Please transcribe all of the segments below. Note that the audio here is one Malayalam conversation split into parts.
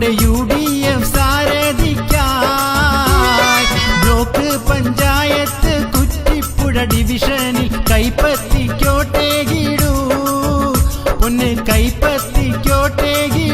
നമ്മുടെ യു ഡി എഫ് സാരഥിക്കായി. ബ്ലോക്ക് പഞ്ചായത്ത് കുറ്റിപ്പുഴ ഡിവിഷനിൽ കൈപ്പത്തിക്കോട്ടേകിടൂ. ഒന്ന് കൈപ്പത്തിക്കോട്ടേകി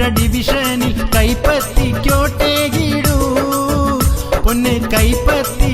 ആലപ്പുഴ ഡിവിഷനിൽ കൈപ്പത്തിക്കോട്ടേകിടൂ. പൊന്നെ കൈപ്പത്തി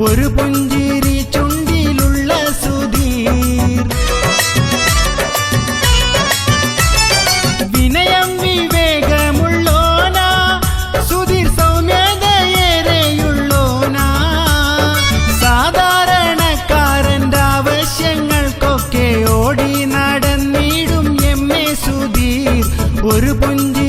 ഒരു പുഞ്ചിരി ചുണ്ടിലുള്ള സുധീർ. വിനയം വിവേകമുള്ളോന സുധീർ സൗമ്യതയേറെയുള്ളോന. സാധാരണക്കാരന്റെ ആവശ്യങ്ങൾക്കൊക്കെ ഓടി നടന്നിടും എം. എ. സുധീർ. ഒരു പുഞ്ചി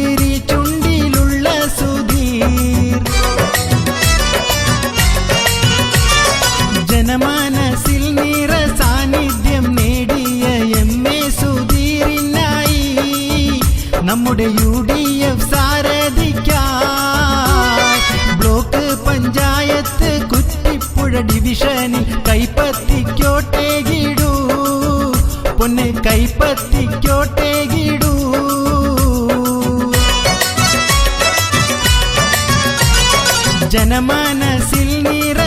നമ്മുടെ യു ഡി എഫ് സാരഥിക്കായി ബ്ലോക്ക് പഞ്ചായത്ത് കുറ്റിപ്പുഴ ഡിവിഷനിൽ കൈപ്പത്തിക്കോട്ടേകിടൂ പൊന്നെ കൈപ്പത്തിക്കോട്ടേകിടൂ ജനമനസിൽ നിറ